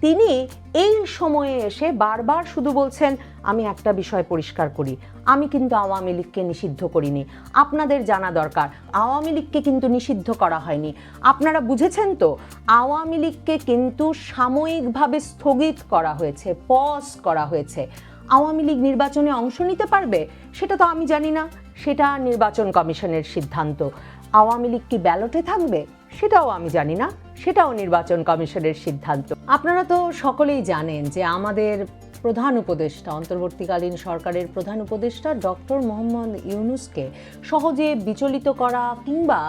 তিনি এই সময়ে এসে বারবার শুধু বলছেন, আমি একটা বিষয় পরিষ্কার করি। আমি কিন্তু আওয়ামী লীগকে নিষিদ্ধ করিনি। আপনাদের জানা দরকার। আওয়ামী লীগকে কিন্তু নিষিদ্ধ করা হয়নি। আপনারা বুঝেছেন তো? আওয়ামী লীগকে কিন্তু সাময়িকভাবে স্থগিত করা হয়েছে, পজ করা হয়েছে। আওয়ামী লীগ নির্বাচনে অংশ নিতে পারবে? সেটা তো আমি জানি না। সেটা নির্বাচন কমিশনের সিদ্ধান্ত। আওয়ামী লীগ কি ব্যালটে থাকবে? সেটাও আমি জানি না সেটাও নির্বাচন কমিশনের সিদ্ধান্ত। আপনারা তো সকলেই জানেন যে আমাদের প্রধান উপদেষ্টা। অন্তর্বর্তীকালীন সরকারের প্রধান উপদেষ্টা ডক্টর মোহাম্মদ ইউনুসকে সহজে বিচলিত করা কিংবা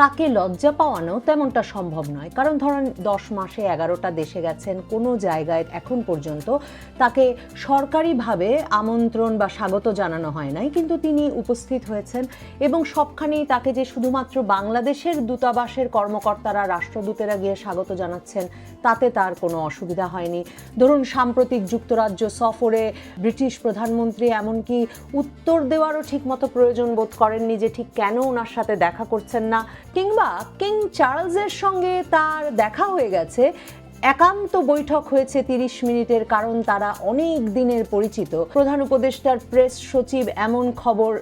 তাকে লজ্জা পাওয়ানো তেমনটা সম্ভব নয়। কারণ ধরেন, দশ মাসে এগারোটা দেশে গেছেন, কোনো জায়গায় এখন পর্যন্ত তাকে সরকারিভাবে আমন্ত্রণ বা স্বাগত জানানো হয় নাই। কিন্তু তিনি উপস্থিত হয়েছেন এবং সবখানেই তাকে যে শুধুমাত্র বাংলাদেশের দূতাবাসের কর্মকর্তারা, রাষ্ট্রদূতেরা গিয়ে স্বাগত জানাচ্ছেন, তাতে তার কোনো অসুবিধা হয়নি। ধরুন, সাম্প্রতিক যুক্তরাজ্য সফরে ব্রিটিশ প্রধানমন্ত্রী, এমনকি উত্তর দেওয়ারও ঠিকমতো প্রয়োজন বোধ করেননি যে ঠিক কেন ওনার সাথে দেখা করছেন না। কিংবা কিং চার্লসের সঙ্গে তার দেখা হয়ে গেছে। একান্ত বৈঠক হয়েছে তিরিশ মিনিটের, কারণ তারা অনেক দিনের পরিচিত। প্রধান উপদেষ্টার প্রেস সচিব এমন খবর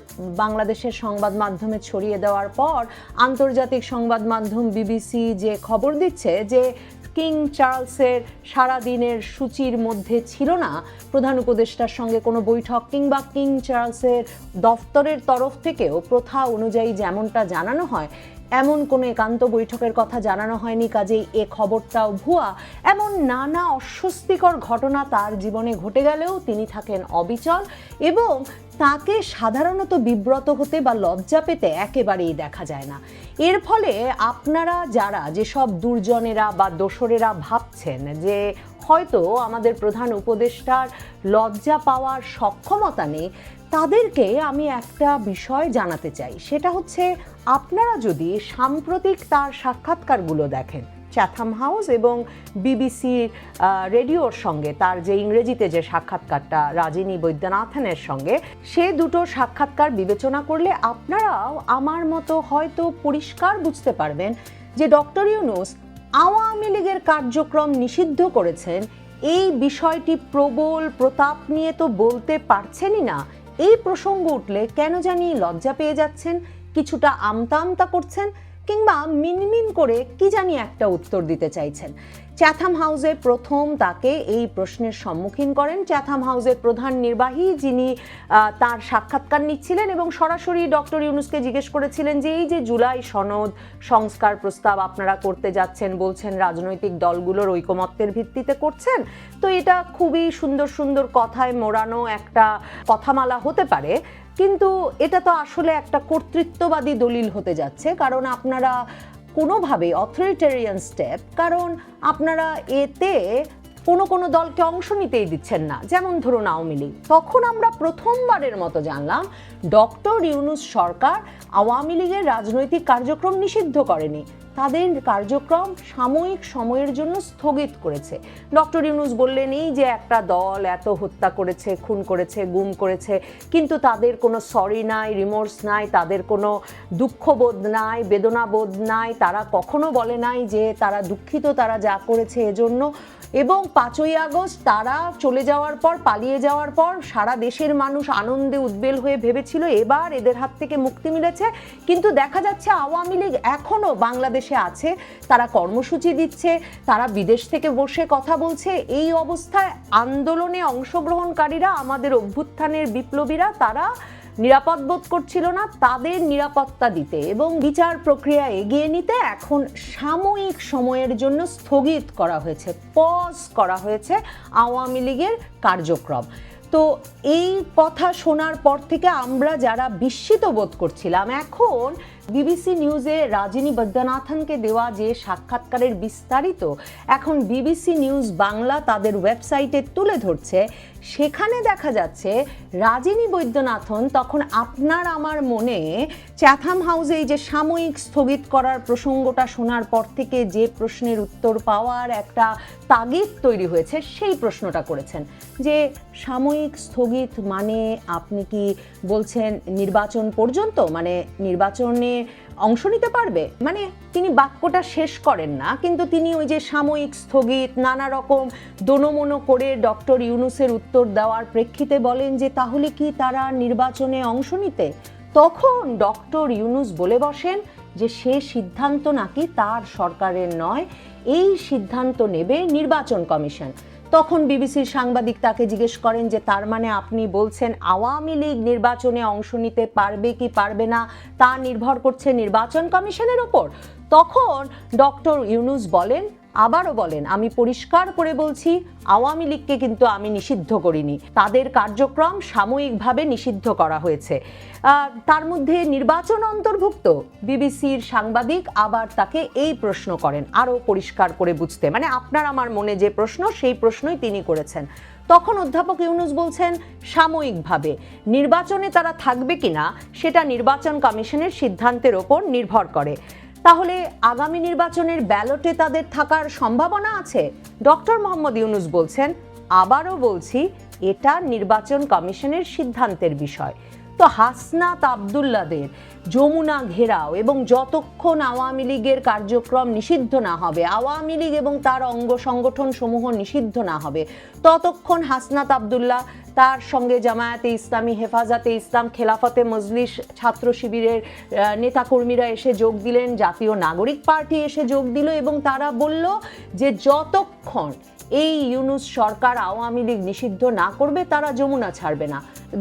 বাংলাদেশের সংবাদ মাধ্যমে ছড়িয়ে দেওয়ার পর আন্তর্জাতিক সংবাদ মাধ্যম বিবিসি যে খবর দিচ্ছে যে কিং চার্লসের সারাদিনের সূচির মধ্যে ছিল না। প্রধান উপদেষ্টার সঙ্গে কোনো বৈঠক কিংবা কিং চার্লসের দফতরের তরফ থেকেও প্রথা অনুযায়ী যেমনটা জানানো হয় এমন কোনো একান্ত বৈঠকের কথা জানানো হয়নি, কাজেই এ খবরটাও ভুয়া। এমন নানা অস্বস্তিকর ঘটনা তার জীবনে ঘটে গেলেও তিনি থাকেন অবিচল এবং তাকে সাধারণত বিব্রত হতে বা লজ্জা পেতে একেবারেই দেখা যায় না। এর ফলে আপনারা যারা, যেসব দুর্জনেরা বা দোসরেরা ভাবছেন যে হয়তো আমাদের প্রধান উপদেষ্টার লজ্জা পাওয়ার সক্ষমতা নেই তাদেরকে আমি একটা বিষয় জানাতে চাই। সেটা হচ্ছে, আপনারা যদি সাম্প্রতিক তার সাক্ষাৎকারগুলো দেখেন চ্যাথাম হাউস এবং বিবিসির রেডিওর সঙ্গে, তার যে ইংরেজিতে যে সাক্ষাৎকারটা, রাজিনী বৈদ্যনাথনের সঙ্গে, সে দুটো সাক্ষাৎকার বিবেচনা করলে আপনারাও আমার মতো হয়তো পরিষ্কার বুঝতে পারবেন যে ডক্টর ইউনুস আওয়ামী লীগের কার্যক্রম নিষিদ্ধ করেছেন। এই বিষয়টি প্রবল প্রতাপ নিয়ে তো বলতে পারছেনই না। এই প্রসঙ্গ উঠলে কেন জানি লজ্জা পেয়ে যাচ্ছেন, কিছুটা আমতা আমতা করছেন কিংবা মিনমিন করে কি জানি একটা উত্তর দিতে চাইছেন। চ্যাথাম হাউসে প্রথম তাকে এই প্রশ্নের সম্মুখীন করেন। চ্যাথাম হাউসের প্রধান নির্বাহী যিনি তার সাক্ষাৎকার নিচ্ছিলেন এবং সরাসরি ডক্টর ইউনুসকে জিজ্ঞেস করেছিলেন যে, এই যে জুলাই সনদ সংস্কার প্রস্তাব আপনারা করতে যাচ্ছেন, বলছেন রাজনৈতিক দলগুলোর ঐকমত্যের ভিত্তিতে করছেন? তো এটা খুবই সুন্দর সুন্দর কথায় মোড়ানো একটা কথামালা হতে পারে। কিন্তু এটা তো আসলে একটা কর্তৃত্ববাদী দলিল হতে যাচ্ছে। কারণ আপনারা কোনোভাবেই অথরিটেরিয়ান স্টেপ কারণ আপনারা এতে কোনো কোনো দলকে অংশ নিতেই দিচ্ছেন না। যেমন ধরুন আওয়ামী লীগ। তখন আমরা প্রথমবারের মতো জানলাম, ডক্টর ইউনুস সরকার আওয়ামী লীগের রাজনৈতিক কার্যক্রম নিষিদ্ধ করেনি। তাদের কার্যক্রম সাময়িক সময়ের জন্য স্থগিত করেছে। ডক্টর ইউনুস বললেন, এই যে একটা দল এত হত্যা করেছে, খুন করেছে, গুম করেছে, কিন্তু তাদের কোনো সরি নাই রিমোর্স নাই, তাদের কোনো দুঃখবোধ নাই, বেদনাবোধ নাই, তারা কখনো বলে নাই যে তারা দুঃখিত, তারা যা করেছে এজন্য। এবং পাঁচই আগস্ট তারা চলে যাওয়ার পর, পালিয়ে যাওয়ার পর, সারা দেশের মানুষ আনন্দে উদ্বেল হয়ে ভেবেছিল, এবার এদের হাত থেকে মুক্তি মিলেছে। কিন্তু দেখা যাচ্ছে আওয়ামী লীগ এখনও বাংলাদেশে আছে, তারা কর্মসূচি দিচ্ছে, তারা বিদেশ থেকে বসে কথা বলছে। এই অবস্থায় আন্দোলনে অংশগ্রহণকারীরা, আমাদের অভ্যুত্থানের বিপ্লবীরা, তারা নিরাপদ বোধ করছিল না তাদের নিরাপত্তা দিতে এবং বিচার প্রক্রিয়া এগিয়ে নিতে এখন সাময়িক সময়ের জন্য স্থগিত করা হয়েছে, পজ করা হয়েছে আওয়ামী লীগের কার্যক্রম। তো এই কথা শোনার পর থেকে আমরা যারা বিস্মিত বোধ করছিলাম, এখন বিবিসি নিউজে রাজিনী বৈদ্যনাথনকে দেওয়া যে সাক্ষাৎকারের বিস্তারিত, এখন বিবিসি নিউজ বাংলা তাদের ওয়েবসাইটে তুলে ধরছে সেখানে দেখা যাচ্ছে রাজিনী বৈদ্যনাথন তখন আপনার আমার মনে চ্যাথাম হাউসে যে সাময়িক স্থগিত করার প্রসঙ্গটা শোনার পর থেকে যে প্রশ্নের উত্তর পাওয়ার একটা তাগিদ তৈরি হয়েছে, সেই প্রশ্নটা করেছেন। যে সাময়িক স্থগিত মানে আপনি কি বলছেন নির্বাচন পর্যন্ত? মানে নির্বাচনে অংশ নিতে পারবে? মানে তিনি বাক্যটা শেষ করেন না, কিন্তু তিনি ওই যে সাময়িক স্থগিত, নানা রকম দোনোমনো করে ডক্টর ইউনুসের উত্তর দেওয়ার প্রেক্ষিতে বলেন যে, তাহলে কি তারা নির্বাচনে অংশ নিতে? তখন ডক্টর ইউনুস বলে বসেন যে, সে সিদ্ধান্ত নাকি তার সরকারের নয়, এই সিদ্ধান্ত নেবে নির্বাচন কমিশন। তখন বিবিসির সাংবাদিক তাকে জিজ্ঞেস করেন যে তার মানে আপনি বলছেন আওয়ামী লীগ নির্বাচনে অংশ নিতে পারবে কি পারবে না, তা নির্ভর করছে নির্বাচন কমিশনের ওপর। তখন ডক্টর ইউনুস বলেন আবারও বলেন, আমি পরিষ্কার করে বলছি, আওয়ামী লীগকে কিন্তু আমি নিষিদ্ধ করিনি। তাদের কার্যক্রম সাময়িকভাবে নিষিদ্ধ করা হয়েছে। তার মধ্যে নির্বাচন অন্তর্ভুক্ত বিবিসির সাংবাদিক আবার তাকে এই প্রশ্ন করেন, আরও পরিষ্কার করে বুঝতে। মানে আপনার আমার মনে যে প্রশ্ন, সেই প্রশ্নই তিনি করেছেন। তখন অধ্যাপক ইউনুস বলছেন, সাময়িকভাবে, নির্বাচনে তারা থাকবে কিনা, সেটা নির্বাচন কমিশনের সিদ্ধান্তের ওপর নির্ভর করে। তাহলে আগামী নির্বাচনের ব্যালটে তাদের থাকার সম্ভাবনা আছে? ডক্টর মোহাম্মদ ইউনুস বলছেন, আবারও বলছি, এটা নির্বাচন কমিশনের সিদ্ধান্তের বিষয়। তো হাসনাত আবদুল্লাদের যমুনা ঘেরাও এবং যতক্ষণ আওয়ামী লীগের কার্যক্রম নিষিদ্ধ না হবে, আওয়ামী লীগ এবং তার অঙ্গ সংগঠন সমূহ নিষিদ্ধ না হবে, ততক্ষণ হাসনাত আবদুল্লাহ তার সঙ্গে জামায়াতে ইসলামী, হেফাজতে ইসলাম, খেলাফতে মজলিস, ছাত্র শিবিরের নেতাকর্মীরা এসে যোগ দিলেন, জাতীয় নাগরিক পার্টি এসে যোগ দিল এবং তারা বলল যে যতক্ষণ এই ইউনুস সরকার আওয়ামী লীগ নিষিদ্ধ না করবে, তারা যমুনা ছাড়বে না।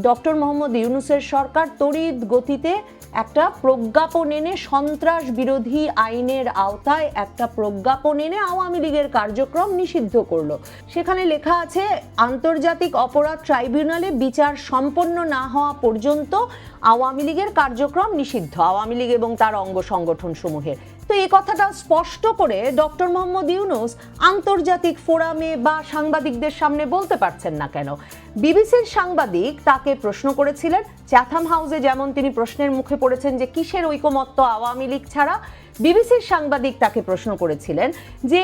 ডক্টর মোহাম্মদ ইউনুসের সরকার তড়িৎ গতিতে একটা প্রজ্ঞাপন এনে সন্ত্রাস বিরোধী আইনের আওতায় একটা প্রজ্ঞাপন এনে আওয়ামী লীগের কার্যক্রম নিষিদ্ধ করল। সেখানে লেখা আছে, আন্তর্জাতিক অপরাধ ট্রাইব্যুনালে বিচার সম্পন্ন না হওয়া পর্যন্ত আওয়ামী লীগের কার্যক্রম নিষিদ্ধ, আওয়ামী লীগ এবং তার অঙ্গ সংগঠন সমূহের। তো এই কথাটা স্পষ্ট করে ডক্টর মোহাম্মদ ইউনুস আন্তর্জাতিক ফোরামে বা সাংবাদিকদের সামনে বলতে পারছেন না কেন? বিবিসির সাংবাদিক তাকে প্রশ্ন করেছিলেন, চ্যাথাম হাউসে যেমন তিনি প্রশ্নের মুখে পড়েছেন যে কিসের ঐকমত্য আওয়ামী লীগ ছাড়া, বিবিসির সাংবাদিক তাকে প্রশ্ন করেছিলেন যে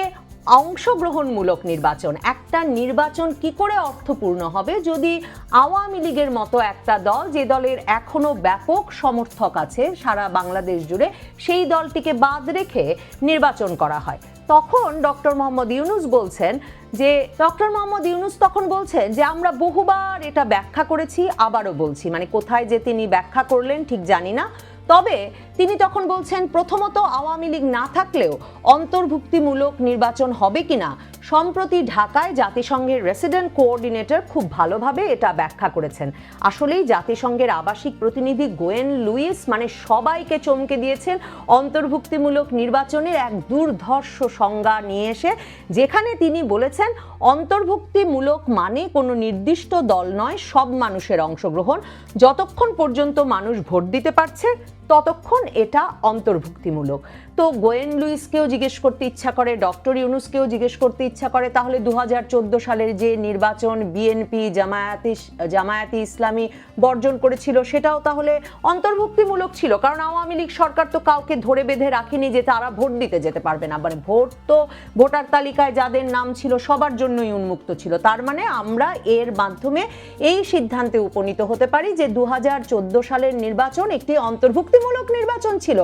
অংশগ্রহণমূলক নির্বাচন। একটা নির্বাচন কি করে অর্থপূর্ণ হবে? যদি আওয়ামী লীগের মতো একটা দল, যে দলের এখনও ব্যাপক সমর্থক আছে সারা বাংলাদেশ জুড়ে, সেই দলটিকে বাদ রেখে নির্বাচন করা হয়। তখন ডক্টর মোহাম্মদ ইউনুস বলছেন যে, ডক্টর মোহাম্মদ ইউনুস তখন বলছেন যে, আমরা বহুবার এটা ব্যাখ্যা করেছি, আবারও বলছি। মানে কোথায় যে তিনি ব্যাখ্যা করলেন ঠিক জানি না। তবে তিনি তখন বলছেন, প্রথমত আওয়ামী লীগ না থাকলেও অন্তর্ভুক্তিমূলক নির্বাচন হবে কিনা, সম্প্রতি ঢাকায় জাতিসংঘের রেসিডেন্ট কোঅর্ডিনেটর খুব ভালোভাবে এটা ব্যাখ্যা করেছেন। আসলেই জাতিসংঘের আবাসিক প্রতিনিধি গোয়েন লুইস মানে সবাইকে চমকে দিয়েছেন অন্তর্ভুক্তিমূলক নির্বাচনের এক দুর্ধর্ষ সংজ্ঞা নিয়ে এসে, যেখানে তিনি বলেছেন, অন্তর্ভুক্তিমূলক মানে কোনো নির্দিষ্ট দল নয়, সব মানুষের অংশগ্রহণ। যতক্ষণ পর্যন্ত মানুষ ভোট দিতে পারছে ততক্ষণ এটা অন্তর্ভুক্তিমূলক। তো গোয়েন লুইসকেও জিজ্ঞেস করতে ইচ্ছা করে, ডক্টর ইউনুসকেও জিজ্ঞেস করতে ইচ্ছা করে। তাহলে দু হাজার চোদ্দ সালের যে নির্বাচন বিএনপি জামায়াতি জামায়াতি ইসলামী বর্জন করেছিল, সেটাও তাহলে অন্তর্ভুক্তিমূলক ছিল। কারণ আওয়ামী লীগ সরকার তো কাউকে ধরে বেঁধে রাখেনি যে তারা ভোট দিতে যেতে পারবে না। মানে ভোট তো ভোটার তালিকায় যাদের নাম ছিল সবার জন্যই উন্মুক্ত ছিল। তার মানে আমরা এর মাধ্যমে এই সিদ্ধান্তে উপনীত হতে পারি যে দু হাজার চোদ্দ সালের নির্বাচন একটি অন্তর্ভুক্তিমূলক নির্বাচন ছিল।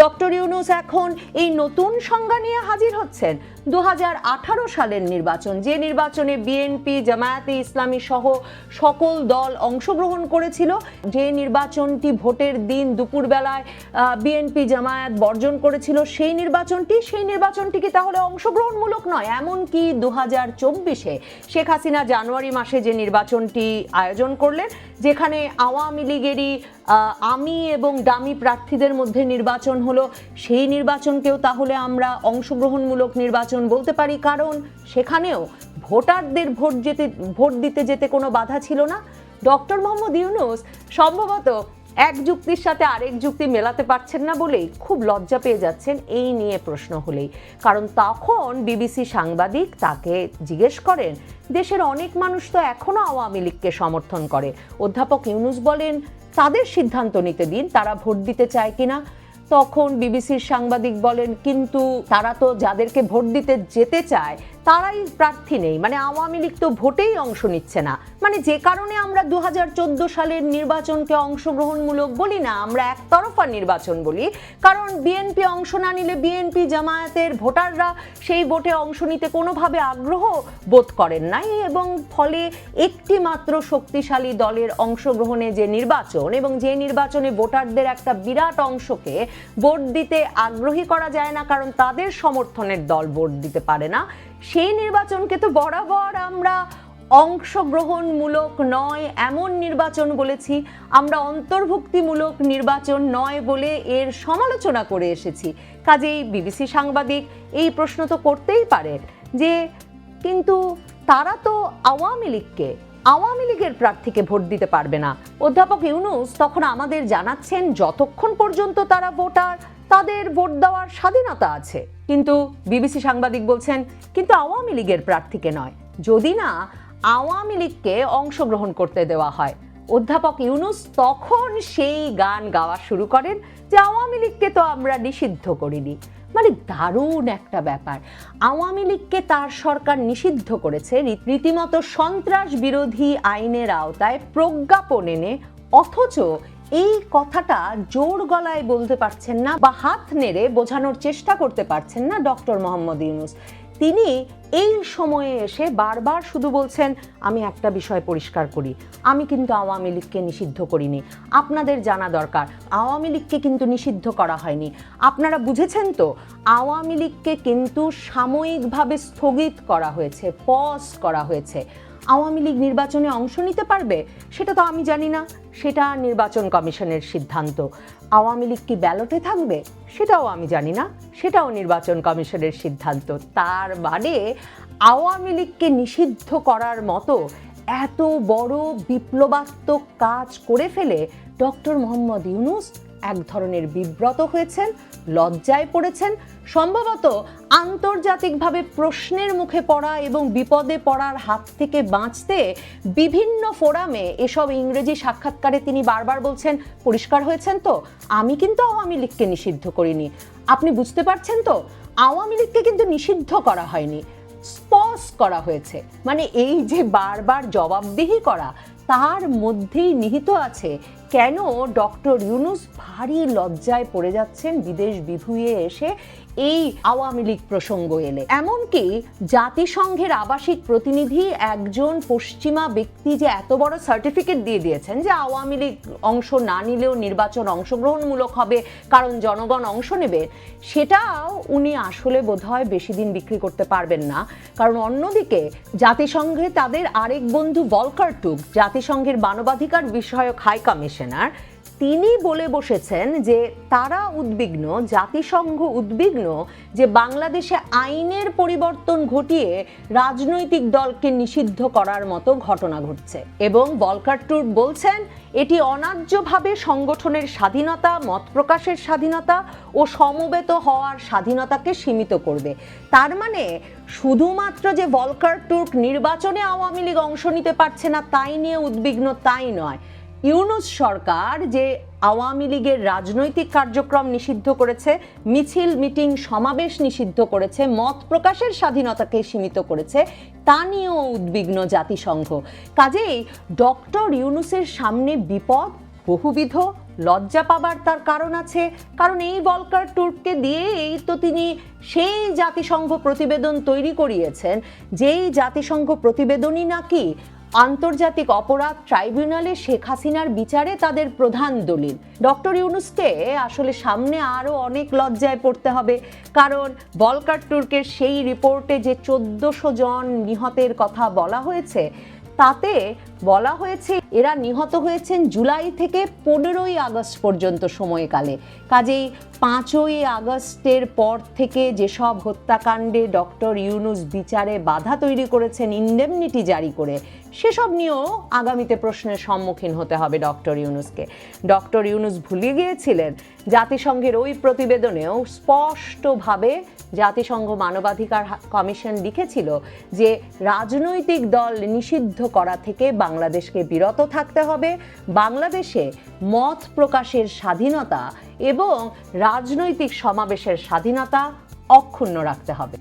ডক্টর ইউনুস এখন এই নতুন সংজ্ঞা নিয়ে হাজির হচ্ছেন দু হাজার আঠারো সালের নির্বাচন, যে নির্বাচনে বিএনপি জামায়াতে ইসলামী সহ সকল দল অংশগ্রহণ করেছিল, যে নির্বাচনটি ভোটের দিন দুপুরবেলায় বিএনপি জামায়াত বর্জন করেছিল, সেই নির্বাচনটি সেই নির্বাচনটি কি তাহলে অংশগ্রহণমূলক নয়, এমনকি দু হাজার চব্বিশে শেখ হাসিনা জানুয়ারি মাসে যে নির্বাচনটি আয়োজন করলেন, যেখানে আওয়ামী লীগেরই আমি এবং দামি প্রার্থীদের মধ্যে নির্বাচন হলো, সেই নির্বাচনকেও তাহলে আমরা অংশগ্রহণমূলক নির্বাচন বলতে পারি, কারণ সেখানেও ভোটারদের ভোট যেতে, ভোট দিতে যেতে কোনো বাধা ছিল না। ডক্টর মোহাম্মদ ইউনুস সম্ভবত এক যুক্তির সাথে আরেক যুক্তি মেলাতে পারছেন না বলেই খুব লজ্জা পেয়ে যাচ্ছেন এই নিয়ে প্রশ্ন হলেই। কারণ তখন বিবিসি সাংবাদিক তাকে জিজ্ঞেস করেন, দেশের অনেক মানুষ তো এখনও আওয়ামী লীগকে সমর্থন করে। অধ্যাপক ইউনুস বলেন, তাদের সিদ্ধান্ত নিতে দিন, তারা ভোট দিতে চায় কিনা? তখন বিবিসির সাংবাদিক বলেন কিন্তু তারা তো যাদেরকে ভোট দিতে যেতে চায় তারাই প্রার্থী নেই। মানে আওয়ামী লীগ তো ভোটেই অংশ নিচ্ছে না। মানে যে কারণে আমরা দু হাজার চোদ্দ সালের নির্বাচনকে অংশগ্রহণমূলক বলি না, আমরা একতরফা নির্বাচন বলি। কারণ বিএনপি অংশ না নিলে বিএনপি জামায়াতের ভোটাররা সেই ভোটে অংশ নিতে কোনোভাবে আগ্রহ বোধ করেন নাই এবং ফলে একটি মাত্র শক্তিশালী দলের অংশগ্রহণে যে নির্বাচন এবং যে নির্বাচনে ভোটারদের একটা বিরাট অংশকে ভোট দিতে আগ্রহী করা যায় না, কারণ তাদের সমর্থনের দল ভোট দিতে পারে না। সেই নির্বাচনকে তো বরাবর আমরা অংশগ্রহণমূলক নয়, এমন নির্বাচন বলেছি। আমরা অন্তর্ভুক্তিমূলক নির্বাচন নয় বলে এর সমালোচনা করে এসেছি। কাজেই বিবিসি সাংবাদিক এই প্রশ্ন তো করতেই পারে যে, কিন্তু তারা তো আওয়ামী লীগকে, আওয়ামী লীগের প্রার্থীকে ভোট দিতে পারবে না। অধ্যাপক ইউনুস তখন আমাদের জানাচ্ছেন, যতক্ষণ পর্যন্ত তারা ভোটার তাদের ভোট দেওয়ার স্বাধীনতা আছে। কিন্তু বিবিসি সাংবাদিক বলছেন, কিন্তু আওয়ামী লীগের প্রার্থীকে নয়। যদি না, আওয়ামী লীগকে অংশগ্রহণ করতে দেওয়া হয়। অধ্যাপক ইউনুস তখন সেই গান গাওয়া শুরু করেন যে, আওয়ামী লীগকে তো আমরা নিষিদ্ধ করিনি। মানে দারুণ একটা ব্যাপার। আওয়ামী লীগকে তার সরকার নিষিদ্ধ করেছে রীতিমতো সন্ত্রাস বিরোধী আইনের আওতায় প্রজ্ঞাপন এনে, অথচ এই কথাটা জোর গলায় বলতে পারছেন না বা হাত নেড়ে বোঝানোর চেষ্টা করতে পারছেন না ডক্টর মোহাম্মদ ইউনুস। তিনি এই সময়ে এসে বারবার শুধু বলছেন, আমি একটা বিষয় পরিষ্কার করি। আমি কিন্তু আওয়ামী লীগকে নিষিদ্ধ করিনি। আপনাদের জানা দরকার। আওয়ামী লীগকে কিন্তু নিষিদ্ধ করা হয়নি। আপনারা বুঝেছেন তো, আওয়ামী লীগকে কিন্তু সাময়িকভাবে স্থগিত করা হয়েছে, পজ করা হয়েছে। আওয়ামী লীগ নির্বাচনে অংশ নিতে পারবে? সেটা তো আমি জানি না। সেটা নির্বাচন কমিশনের সিদ্ধান্ত। আওয়ামী লীগ কি ব্যালটে থাকবে? সেটাও আমি জানি না। সেটাও নির্বাচন কমিশনের সিদ্ধান্ত। তার বাদে আওয়ামী লীগকে নিষিদ্ধ করার মতো এত বড় বিপ্লবাত্মক কাজ করে ফেলে ডক্টর মোহাম্মদ ইউনুস ধরনের বিব্রত হয়েছেন, লজ্জায় পড়েছেন, সম্ভবত আন্তর্জাতিকভাবে প্রশ্নের মুখে পড়া এবং বিপদে পড়ার হাত থেকে বাঁচতে বিভিন্ন ফোরামে এসব ইংরেজি সাক্ষাৎকারে তিনি বারবার বলছেন, পরিষ্কার হয়েছেন তো? আমি কিন্তু আওয়ামী লীগকে নিষিদ্ধ করিনি। আপনি বুঝতে পারছেন তো? আওয়ামী লীগকে কিন্তু নিষিদ্ধ করা হয়নি, স্পস করা হয়েছে। মানে এই যে বারবার জবাবদিহি করা, তার মধ্যেই নিহিত আছে কেন ডক্টর ইউনুস ভারী লজ্জায় পড়ে যাচ্ছেন বিদেশ বিভুঁয়ে এসে এই আওয়ামী লীগ প্রসঙ্গ এলে? এমনকি জাতিসংঘের আবাসিক প্রতিনিধি একজন পশ্চিমা ব্যক্তি যে এত বড় সার্টিফিকেট দিয়ে দিয়েছেন যে আওয়ামী লীগ অংশ না নিলেও নির্বাচন অংশগ্রহণমূলক হবে, কারণ জনগণ অংশ নেবে, সেটাও উনি আসলে বোধহয় বেশি দিন বিক্রি করতে পারবেন না। কারণ অন্যদিকে জাতিসংঘে তাদের আরেক বন্ধু বলকার টুক জাতিসংঘের মানবাধিকার বিষয়ক হাই কমিশনার তিনি বলে বসেছেন যে তারা উদ্বিগ্ন, জাতিসংঘ উদ্বিগ্ন যে বাংলাদেশে আইনের পরিবর্তন ঘটিয়ে রাজনৈতিক দলকে নিষিদ্ধ করার মতো ঘটনা ঘটছে। এবং বলকার টুর বলছেন, এটি অনার্যভাবে সংগঠনের স্বাধীনতা, মত প্রকাশের স্বাধীনতা ও সমবেত হওয়ার স্বাধীনতাকে সীমিত করবে। তার মানে শুধুমাত্র যে ভলকার টুর্ক নির্বাচনে আওয়ামী লীগ অংশ নিতে পারছে না, তাই নিয়ে উদ্বিগ্ন তাই নয়। ইউনুস সরকার যে আওয়ামী লীগের রাজনৈতিক কার্যক্রম নিষিদ্ধ করেছে, মিছিল, মিটিং, সমাবেশ নিষিদ্ধ করেছে, মত প্রকাশের স্বাধীনতাকে সীমিত করেছে, তা নিয়েও উদ্বিগ্ন জাতিসংঘ। কাজেই ডক্টর ইউনুসের সামনে বিপদ বহুবিধ, লজ্জা পাবার তার কারণ আছে, কারণ এই বলকার টুর্ককে দিয়েই তো তিনি সেই জাতিসংঘ প্রতিবেদন তৈরি করিয়েছেন, যেই জাতিসংঘ প্রতিবেদনই নাকি আন্তর্জাতিক অপরাধ ট্রাইব্যুনালে শেখ হাসিনার বিচারে তাদের প্রধান দলিল। ডক্টর ইউনুসকে আসলে সামনে আরও অনেক লজ্জায় পড়তে হবে, কারণ বলকার টুর্কের সেই রিপোর্টে যে চোদ্দশো জন নিহতের কথা বলা হয়েছে, তাতে বলা হয়েছে এরা নিহত হয়েছেন জুলাই থেকে পনেরোই আগস্ট পর্যন্ত সময়কালে। কাজেই পাঁচই আগস্টের পর থেকে যেসব হত্যাকাণ্ডে ডক্টর ইউনুস বিচারে বাধা তৈরি করেছেন ইন্ডেমনিটি জারি করে, সেসব নিয়েও আগামীতে প্রশ্নের সম্মুখীন হতে হবে ডক্টর ইউনুসকে। ডক্টর ইউনুস ভুলে গিয়েছিলেন, জাতিসংঘের ওই প্রতিবেদনেও স্পষ্টভাবে জাতিসংঘ মানবাধিকার কমিশন লিখেছিল যে রাজনৈতিক দল নিষিদ্ধ করা থেকে বাংলাদেশকে বিরত থাকতে হবে, বাংলাদেশে মত প্রকাশের স্বাধীনতা এবং রাজনৈতিক সমাবেশের স্বাধীনতা অক্ষুণ্ণ রাখতে হবে।